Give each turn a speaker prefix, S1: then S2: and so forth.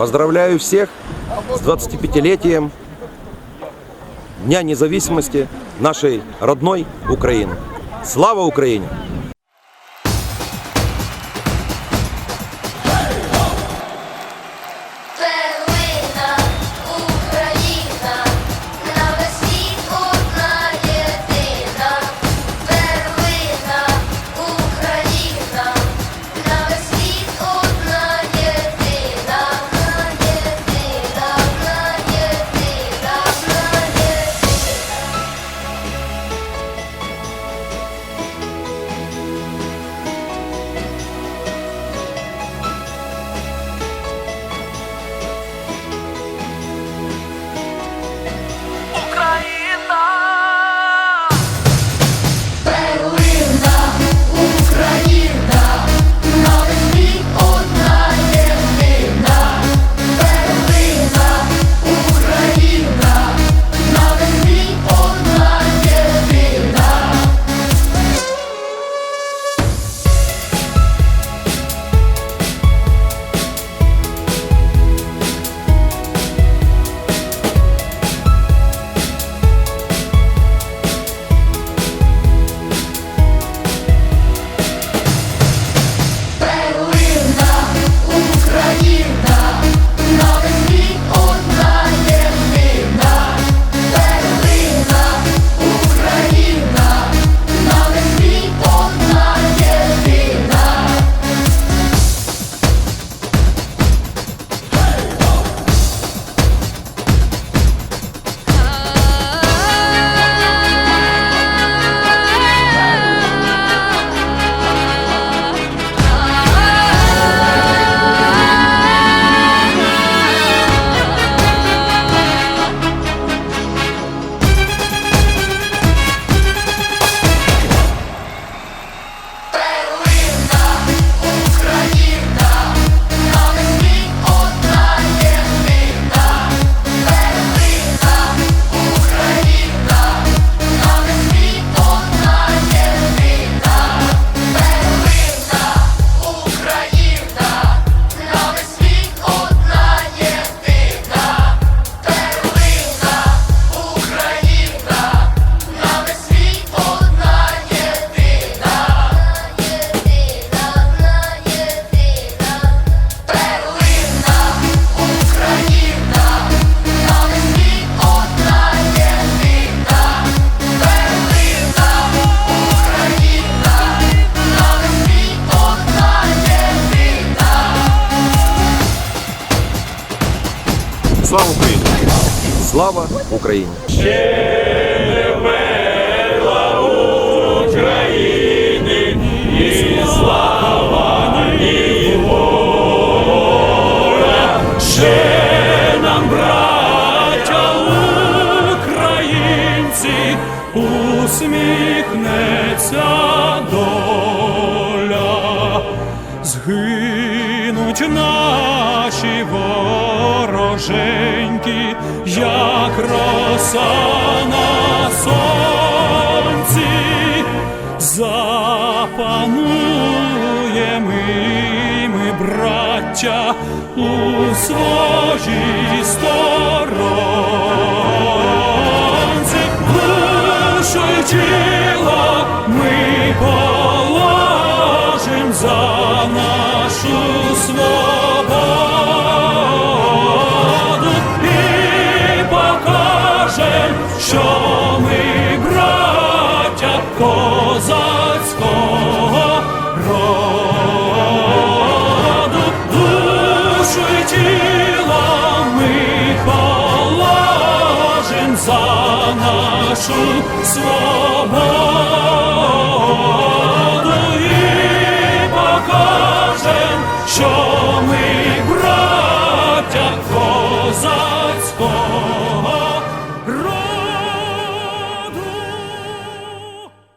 S1: Поздравляю всех с 25-летием Дня независимости нашей родной Украины. Слава Украине! Слава Україні!
S2: Ще нам, браття українці, усміхнеться доля, згинуть наші вороженьки, як роса на сонці, запануємо ми, браття, у своїй сторонці, душу тіло ми положим за нашу свободу нашу свободу.